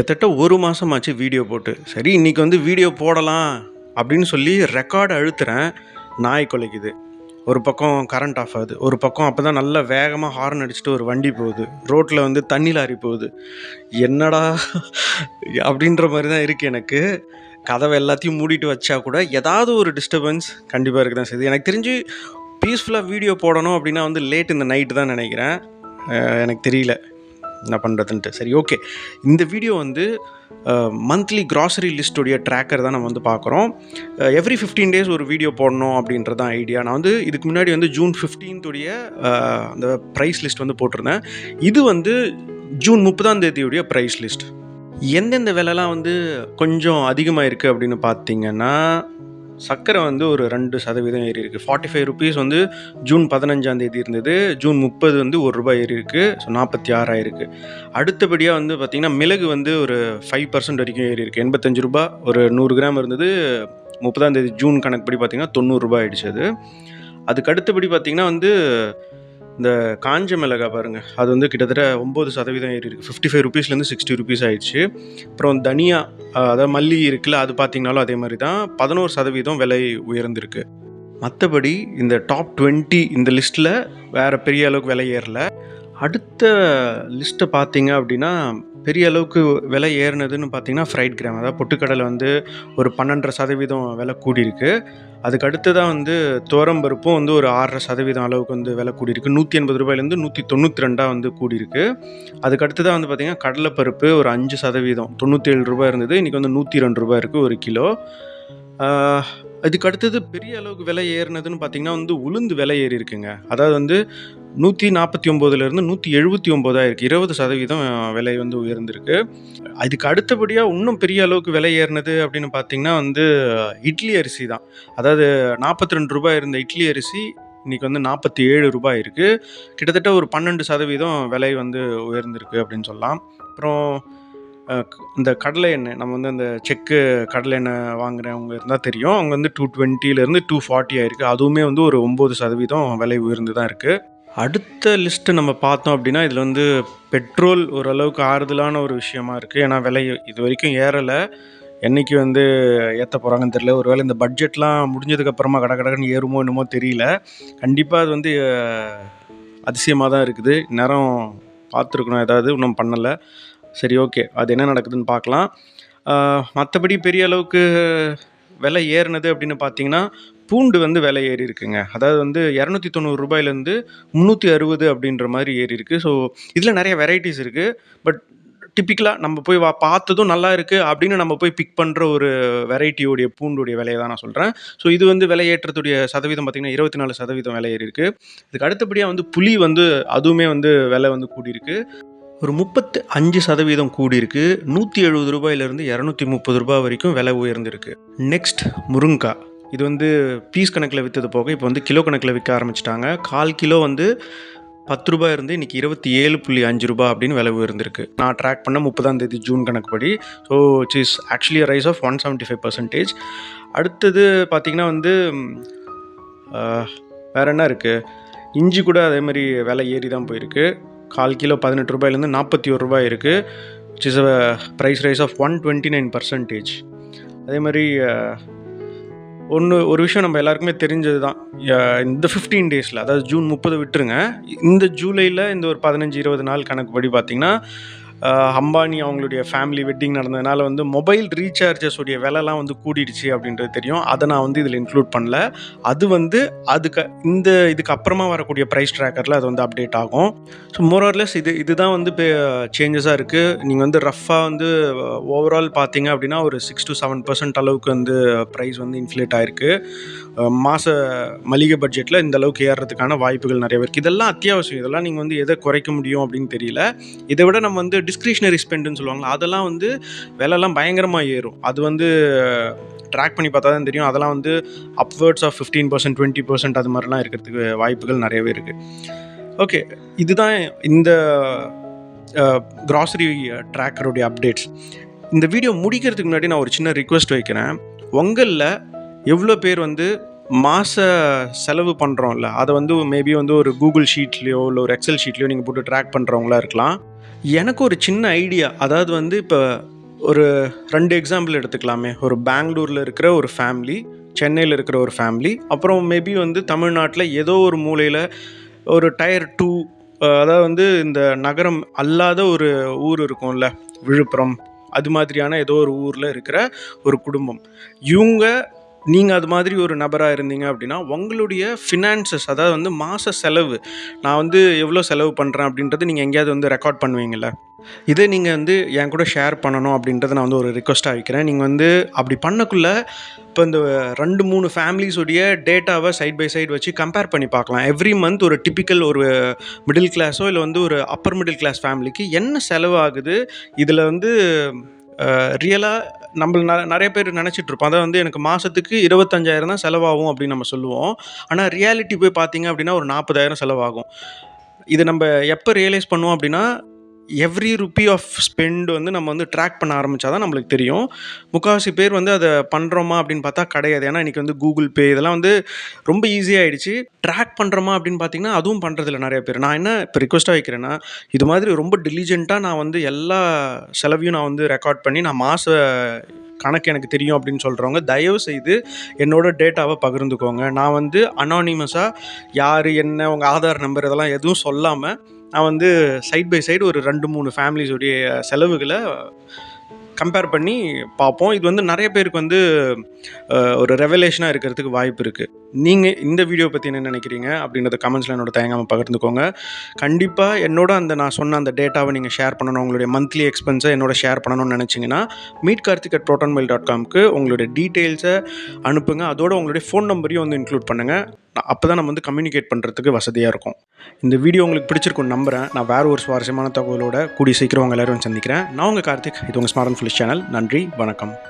கிட்டத்தட்ட ஒரு மாதமாச்சு வீடியோ போட்டு. சரி இன்றைக்கி வந்து வீடியோ போடலாம் அப்படின்னு சொல்லி ரெக்கார்டு அழுத்துறேன். நாய் குலைக்குது. ஒரு பக்கம் கரண்ட் ஆஃப் ஆகுது. ஒரு பக்கம் அப்போ தான் நல்லா வேகமாக ஹார்ன் அடிச்சுட்டு ஒரு வண்டி போகுது. ரோட்டில் வந்து தண்ணி லாரி போகுது. என்னடா அப்படின்ற மாதிரி தான் இருக்குது எனக்கு. கதவை எல்லாத்தையும் மூடிட்டு வச்சா கூட ஏதாவது ஒரு டிஸ்டர்பன்ஸ் கண்டிப்பாக இருக்க தான் செய்யுது. எனக்கு தெரிஞ்சு பீஸ்ஃபுல்லாக வீடியோ போடணும் அப்படின்னா வந்து லேட் இந்த நைட்டு தான் நினைக்கிறேன். எனக்கு தெரியல. என்ன பண்ணுறதுன்ட்டு சரி ஓகே இந்த வீடியோ வந்து மந்த்லி கிராசரி லிஸ்ட்டுடைய ட்ராக்கர் தான் நம்ம வந்து பார்க்குறோம். எவ்ரி ஃபிஃப்டீன் டேஸ் ஒரு வீடியோ போடணும் அப்படின்றது தான் ஐடியா நான் வந்து இதுக்கு முன்னாடி வந்து ஜூன் ஃபிஃப்டீன்த்துடைய அந்த ப்ரைஸ் லிஸ்ட் வந்து போட்டிருந்தேன். இது வந்து ஜூன் முப்பதாம் தேதியுடைய ப்ரைஸ் லிஸ்ட் எந்தெந்த விலைலாம் வந்து கொஞ்சம் அதிகமாக இருக்குது அப்படின்னு பார்த்தீங்கன்னா சர்க்கரை வந்து ஒரு ரெண்டு சதவீதம் ஏறி இருக்குது ஃபார்ட்டி ஃபைவ் ருபீஸ் வந்து ஜூன் பதினஞ்சாம் தேதி இருந்தது. ஜூன் முப்பது வந்து ஒரு ரூபாய் ஏறி இருக்குது ஸோ நாற்பத்தி ஆறாயிருக்கு அடுத்தபடியாக வந்து பார்த்திங்கன்னா மிளகு வந்து ஒரு ஃபைவ் பர்சன்ட் வரைக்கும் ஏறி இருக்குது எண்பத்தஞ்சு ரூபா ஒரு நூறு கிராம் இருந்தது. முப்பதாம் தேதி ஜூன் கணக்குப்படி பார்த்திங்கன்னா தொண்ணூறுரூபா ஆயிடுச்சு அது. அதுக்கு அடுத்தபடி பார்த்திங்கன்னா வந்து இந்த காஞ்ச மிளகா பாருங்கள் அது வந்து கிட்டத்தட்ட ஒம்பது சதவீதம் ஏறி இருக்குது ஃபிஃப்டி ஃபைவ் ருபீஸ்லேருந்து சிக்ஸ்டி ருபீஸ் ஆயிடுச்சு. அப்புறம் தனியா அதாவது மல்லி இருக்குல்ல அது பார்த்தீங்கனாலும் அதே மாதிரி தான். பதினோரு சதவீதம் விலை உயர்ந்திருக்கு. மற்றபடி இந்த டாப் டுவெண்ட்டி இந்த லிஸ்ட்டில் வேறு பெரிய அளவுக்கு விலை ஏறல. அடுத்த லிஸ்ட்டை பார்த்தீங்க அப்படின்னா பெரிய அளவுக்கு விலை ஏறினதுன்னு பார்த்தீங்கன்னா ஃப்ரைட் கிராம் அதாவது பொட்டுக்கடலை வந்து ஒரு பன்னெண்டரை சதவீதம் விலை கூடியிருக்கு. அதுக்கு தான் வந்து துவரம்பருப்பும் வந்து ஒரு ஆறரை சதவீதம் அளவுக்கு வந்து விலை கூடியிருக்கு. நூற்றி எண்பது ரூபாயிலேருந்து நூற்றி தொண்ணூற்றி ரெண்டாக வந்து கூடியிருக்கு. அதுக்கு தான் வந்து பார்த்திங்கன்னா கடலைப்பருப்பு ஒரு அஞ்சு சதவீதம். தொண்ணூற்றி ஏழு ரூபாய் இருந்தது. இன்றைக்கி வந்து நூற்றி ரெண்டு ரூபாய் இருக்குது ஒரு கிலோ. ஆஹ், அதுக்கு அடுத்தது பெரிய அளவுக்கு விலை ஏறினதுன்னு பார்த்தீங்கன்னா வந்து உளுந்து விலை ஏறி இருக்குங்க அதாவது வந்து நூற்றி நாற்பத்தி ஒம்போதுலேருந்து நூற்றி எழுபத்தி ஒம்போதாக இருக்குது இருபது சதவீதம் விலை வந்து உயர்ந்திருக்கு. அதுக்கு அடுத்தபடியாக இன்னும் பெரிய அளவுக்கு விலை ஏறினது அப்படின்னு பார்த்தீங்கன்னா வந்து இட்லி அரிசி தான். அதாவது நாற்பத்தி ரெண்டு ரூபாய் இருந்த இட்லி அரிசி இன்றைக்கி வந்து நாற்பத்தி ஏழு ரூபாய் இருக்குது கிட்டத்தட்ட ஒரு பன்னெண்டு சதவீதம் விலை வந்து உயர்ந்திருக்கு அப்படின்னு சொல்லலாம். அப்புறம் இந்த கடலை எண்ணெய் நம்ம வந்து அந்த செக்கு கடலை எண்ணெய் வாங்குறவங்க இருந்தால் தெரியும். அவங்க வந்து டூ டுவெண்ட்டிலேருந்து டூ ஃபார்ட்டி ஆயிருக்கு. அதுவுமே வந்து ஒரு ஒம்பது சதவீதம் விலை உயர்ந்து தான் இருக்குது அடுத்த லிஸ்ட்டு நம்ம பார்த்தோம் அப்படின்னா இதில் வந்து பெட்ரோல் ஓரளவுக்கு ஆறுதலான ஒரு விஷயமா இருக்குது ஏன்னா விலை இது வரைக்கும் ஏறலை. என்னைக்கு வந்து ஏற்ற போகிறாங்கன்னு தெரியல. ஒருவேளை இந்த பட்ஜெட்லாம் முடிஞ்சதுக்கப்புறமா கட கடகன்னு ஏறுமோ என்னமோ தெரியல. கண்டிப்பாக அது வந்து அதிசயமாக தான் இருக்குது. நேரம் பார்த்துருக்கணும். ஏதாவது இன்னும் பண்ணலை. சரி ஓகே. அது என்ன நடக்குதுன்னு பார்க்கலாம். மற்றபடி பெரிய அளவுக்கு விலை ஏறினது அப்படின்னு பார்த்தீங்கன்னா பூண்டு வந்து விலை ஏறி இருக்குங்க. அதாவது வந்து இரநூத்தி தொண்ணூறு ரூபாயிலேருந்து முந்நூற்றி அறுபது அப்படின்ற மாதிரி ஏறி இருக்கு. ஸோ இதில் நிறைய வெரைட்டிஸ் இருக்குது பட் டிப்பிக்கலாக நம்ம போய் வா பார்த்ததும் நல்லா இருக்குது அப்படின்னு நம்ம போய் பிக் பண்ணுற ஒரு வெரைட்டியோடைய பூண்டுடைய விலையை தான் நான் சொல்கிறேன் ஸோ இது வந்து விலையேற்றத்துடைய சதவீதம் பார்த்திங்கன்னா இருபத்தி நாலு சதவீதம் விலை ஏறி இருக்குது இதுக்கு அடுத்தபடியாக வந்து புளி வந்து அதுவுமே வந்து விலை வந்து கூடியிருக்கு ஒரு முப்பத்து அஞ்சு சதவீதம் கூடியிருக்கு நூற்றி எழுபது ரூபாயிலிருந்து இரநூத்தி முப்பது ரூபாய் வரைக்கும் விலை உயர்ந்திருக்கு. நெக்ஸ்ட் முருங்கா. இது வந்து பீஸ் கணக்கில் விற்றது போக இப்போ வந்து கிலோ கணக்கில் விற்க ஆரம்பிச்சிட்டாங்க. கால் கிலோ வந்து பத்து ரூபாய் இருந்து இன்றைக்கி இருபத்தி ஏழு புள்ளி அஞ்சு ரூபாய் அப்படின்னு விலை உயர்ந்திருக்கு. நான் ட்ராக் பண்ண முப்பதாம் தேதி ஜூன் கணக்குப்படி. So it's is actually rise of one seventy five percentage அடுத்தது பார்த்திங்கன்னா வந்து வேறு என்ன இருக்குது இஞ்சி கூட அதே மாதிரி விலை ஏறி தான் போயிருக்கு. கால் கிலோ பதினெட்டு ரூபாயிலேருந்து நாற்பத்தி ஒரு ரூபாய் இருக்குது which is a price rise of one twenty nine percentage அதே மாதிரி ஒன்று ஒரு விஷயம் நம்ம எல்லாருக்குமே தெரிஞ்சது தான் இந்த ஃபிஃப்டீன் டேஸில் அதாவது ஜூன் முப்பது விட்டுருங்க. இந்த ஜூலையில் இந்த ஒரு பதினஞ்சு இருபது நாள் கணக்குப்படி பார்த்திங்கன்னா அம்பானி அவங்களுடைய ஃபேமிலி வெட்டிங் நடந்ததுனால வந்து மொபைல் ரீசார்ஜஸ் உடைய விலைலாம் வந்து கூடிடுச்சு அப்படின்றது தெரியும். அதை நான் வந்து இதில் இன்க்ளூட் பண்ணல. அது வந்து அதுக்கு இந்த இதுக்கு அப்புறமா வரக்கூடிய ப்ரைஸ் ட்ராக்கரில் அது வந்து அப்டேட் ஆகும். ஸோ மோரர்லெஸ் இது இதுதான் வந்து இப்போ சேஞ்சஸாக இருக்குது நீங்கள் வந்து ரஃப்பாக வந்து ஓவரால் பார்த்தீங்க அப்படின்னா ஒரு சிக்ஸ் டு செவன் பர்சன்ட் அளவுக்கு வந்து ப்ரைஸ் வந்து இன்ஃப்ளேட் ஆயிருக்கு. மாத மளிகை பட்ஜெட்டில் இந்த அளவுக்கு ஏறுறதுக்கான வாய்ப்புகள் நிறைய இருக்குது இதெல்லாம் அத்தியாவசியம். இதெல்லாம் நீங்கள் வந்து எதை குறைக்க முடியும் அப்படின்னு தெரியல. இதை விட நம்ம வந்து டிஸ்கிரிஷனரி ஸ்பெண்டுன்னு சொல்லுவாங்க அதெல்லாம் வந்து விலைலாம் பயங்கரமாக ஏறும். அது வந்து ட்ராக் பண்ணி பார்த்தா தான் தெரியும். அதெல்லாம் வந்து upwards of fifteen percent twenty percent அது மாதிரிலாம் இருக்கிறதுக்கு வாய்ப்புகள் நிறையவே இருக்குது ஓகே இதுதான் இந்த க்ராசரி ட்ராக்கருடைய அப்டேட்ஸ் இந்த வீடியோ முடிக்கிறதுக்கு முன்னாடி நான் ஒரு சின்ன ரிக்வெஸ்ட் வைக்கிறேன். உங்களில் எவ்வளோ பேர் வந்து மாத செலவு பண்ணுறோம்ல அதை வந்து மேபி வந்து ஒரு கூகுள் ஷீட்லேயோ இல்லை ஒரு எக்ஸல் ஷீட்லேயோ நீங்கள் போட்டு ட்ராக் பண்ணுறவங்களா இருக்கலாம். எனக்கு ஒரு சின்ன ஐடியா அதாவது வந்து இப்போ ஒரு ரெண்டு எக்ஸாம்பிள் எடுத்துக்கலாமே. ஒரு பெங்களூரில் இருக்கிற ஒரு ஃபேமிலி சென்னையில் இருக்கிற ஒரு ஃபேமிலி அப்புறம் மேபி வந்து தமிழ்நாட்டில் ஏதோ ஒரு மூலையில் ஒரு டயர் டூ அதாவது வந்து இந்த நகரம் அல்லாத ஒரு ஊர் இருக்கும்ல விழுப்புரம் அது மாதிரியான ஏதோ ஒரு ஊரில் இருக்கிற ஒரு குடும்பம். இவங்க நீங்கள் அது மாதிரி ஒரு நபராக இருந்தீங்க அப்படின்னா உங்களுடைய ஃபினான்சஸ் அதாவது வந்து மாத செலவு நான் வந்து எவ்வளோ செலவு பண்ணுறேன் அப்படின்றது நீங்கள் எங்கேயாவது வந்து ரெக்கார்ட் பண்ணுவீங்கள்ல இதை நீங்கள் வந்து என் கூட ஷேர் பண்ணணும் அப்படின்றத நான் வந்து ஒரு ரிக்வஸ்ட்டாக வைக்கிறேன். நீங்கள் வந்து அப்படி பண்ணக்குள்ள இப்போ இந்த ரெண்டு மூணு ஃபேமிலிஸுடைய டேட்டாவை சைட் பை சைடு வச்சு கம்பேர் பண்ணி பார்க்கலாம். எவ்ரி மந்த் ஒரு டிப்பிக்கல் ஒரு மிடில் கிளாஸோ இல்லை வந்து ஒரு அப்பர் மிடில் கிளாஸ் ஃபேமிலிக்கு என்ன செலவு ஆகுது? இதில் வந்து ரியலாக நம்மள ந நிறைய பேர் நினச்சிட்டு இருப்போம். அதாவது வந்து எனக்கு மாதத்துக்கு இருபத்தஞ்சாயிரம் தான் செலவாகும் அப்படின்னு நம்ம சொல்லுவோம். ஆனால் ரியாலிட்டி போய் பார்த்தீங்க அப்படின்னா ஒரு நாற்பதாயிரம் செலவாகும். இது நம்ம எப்போ ரியலைஸ் பண்ணுவோம் அப்படின்னா எவ்ரி ருப்பி ஆஃப் ஸ்பெண்ட் வந்து நம்ம வந்து ட்ராக் பண்ண ஆரம்பித்தா தான் நம்மளுக்கு தெரியும். முக்கால்வாசி பேர் வந்து அதை பண்ணுறோமா அப்படின்னு பார்த்தா கிடையாது. ஏன்னா இன்றைக்கி வந்து கூகுள் பே இதெல்லாம் வந்து ரொம்ப ஈஸியாகிடுச்சு ட்ராக் பண்ணுறோமா அப்படின்னு பார்த்தீங்கன்னா அதுவும் பண்ணுறதில்ல நிறைய பேர். நான் என்ன இப்போ ரிக்வஸ்ட்டாக வைக்கிறேன்னா இது மாதிரி ரொம்ப டெலிஜென்ட்டாக நான் வந்து எல்லா செலவையும் நான் வந்து ரெக்கார்ட் பண்ணி நான் மாத கணக்கு எனக்கு தெரியும் அப்படின்னு சொல்கிறவங்க தயவு செய்து என்னோட டேட்டாவை பகிர்ந்துக்கோங்க. நான் வந்து அனானிமஸாக யார் என்ன உங்கள் ஆதார் நம்பர் இதெல்லாம் எதுவும் சொல்லாமல் நான் வந்து சைட் பை சைடு ஒரு ரெண்டு மூணு ஃபேமிலிஸுடைய செலவுகளை கம்பேர் பண்ணி பார்ப்போம். இது வந்து நிறைய பேருக்கு வந்து ஒரு ரெவலேஷனாக இருக்கிறதுக்கு வாய்ப்பு இருக்குது நீங்கள் இந்த வீடியோ பற்றி என்ன நினைக்கிறீங்க அப்படின்றத கமெண்ட்ஸில் என்னோட தயங்காமல் பகிர்ந்துக்கோங்க. கண்டிப்பாக என்னோட அந்த நான் சொன்ன அந்த டேட்டாவை நீங்கள் ஷேர் பண்ணணும். உங்களுடைய மந்த்லி எக்ஸ்பென்ஸை என்னோட ஷேர் பண்ணணும்னு நினச்சிங்கன்னா meet Karthik at protonmail dot காம்க்கு உங்களுடைய டீட்டெயில்ஸை அனுப்புங்க. அதோட உங்களுடைய ஃபோன் நம்பரையும் வந்து இன்க்ளூட் பண்ணுங்கள் அப்போ தான் நம்ம வந்து கம்யூனிகேட் பண்ணுறதுக்கு வசதியாக இருக்கும். இந்த வீடியோ உங்களுக்கு பிடிச்சிருக்கும்னு நம்புகிறேன் நான் வேறு ஒரு சுவாரஸ்யமான தகவலோட கூடி சீக்கிரம் உங்கள் எல்லோரும் சந்திக்கிறேன். நான் உங்கள் கார்த்திக். இது உங்கள் ஸ்மார்ட் ஃபுல்ஸ் சேனல் நன்றி வணக்கம்.